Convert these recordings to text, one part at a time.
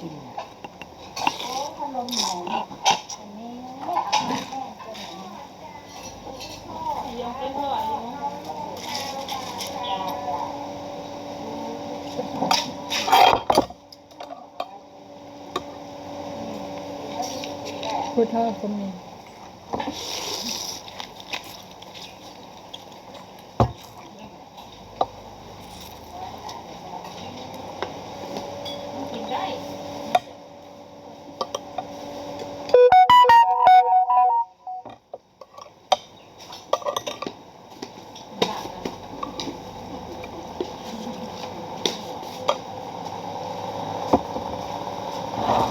กินพัดลมหมูอันนี้ไม่าแห้งจะไหนยังเป็นเท่าไหร่อยู่เนอะ ผู้ทอดก็มี กินได้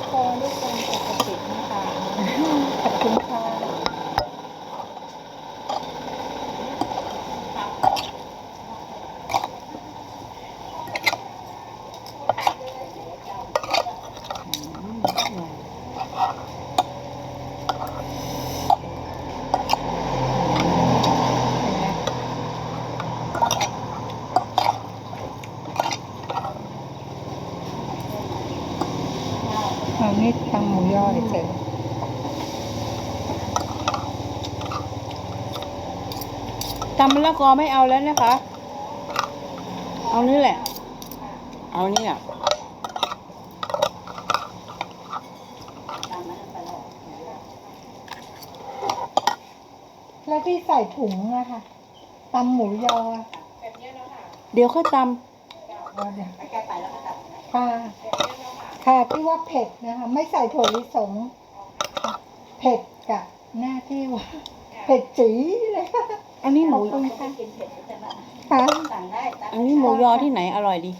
พอด้วยกันปกตินะคะ ขอบคุณค่ะอืมอร่อยเป็ นไงเอานี่ทำหมูยอเฉย ตำมะละกอไม่เอาแล้วนะคะ เอานี่แหละ เอานี่อะแล้วที่ใส่ถุงอะค่ะตำหมูยอเดี๋ยวค่อยตำค่ะ ค่ะที่ว่าเผ็ดนะคะ ไม่ใส่ถั่วลิสง เผ็ดกับหน้าที่ว่า เผ็ดจีเลย อันนี้หมูคนไม่กินเผ็ดใช่ไหมค่ะสั่งได้สั่งอันนี้หมูยอที่ไหนอร่อยดี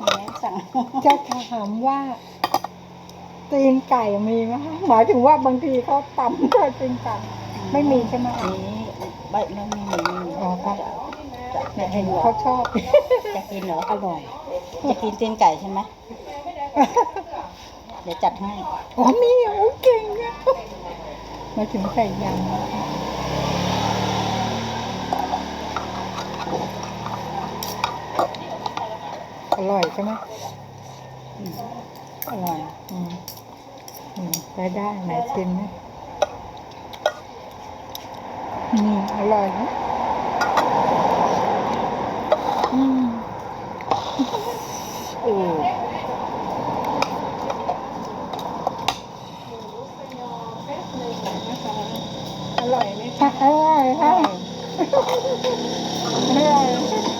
แม่สั่งจะถามว่าตีนไก่มีไหมคะหมายถึงว่าบางทีเขาตำก็ตีนไก่ไม่มีใช่ไหมคะ นี้ใบไม่มีไม่มีอ๋อค่ะจะเนี่ยกิเห็นนเหรอเขาชอบ จะกินเหรออร่อย จะกินตีนไก่ใช่ไหมเดี๋ยวจัดให้ อ๋อมีโอ้เก่งอะมาถึงใส่ยำนะคะ อร่อยใช่ไหมอร่อยอืมอืมได้ได้ไหนชิมนะอืมอร่อยนะอืมโอ้อร่อยไหมคะอร่อยค่ะ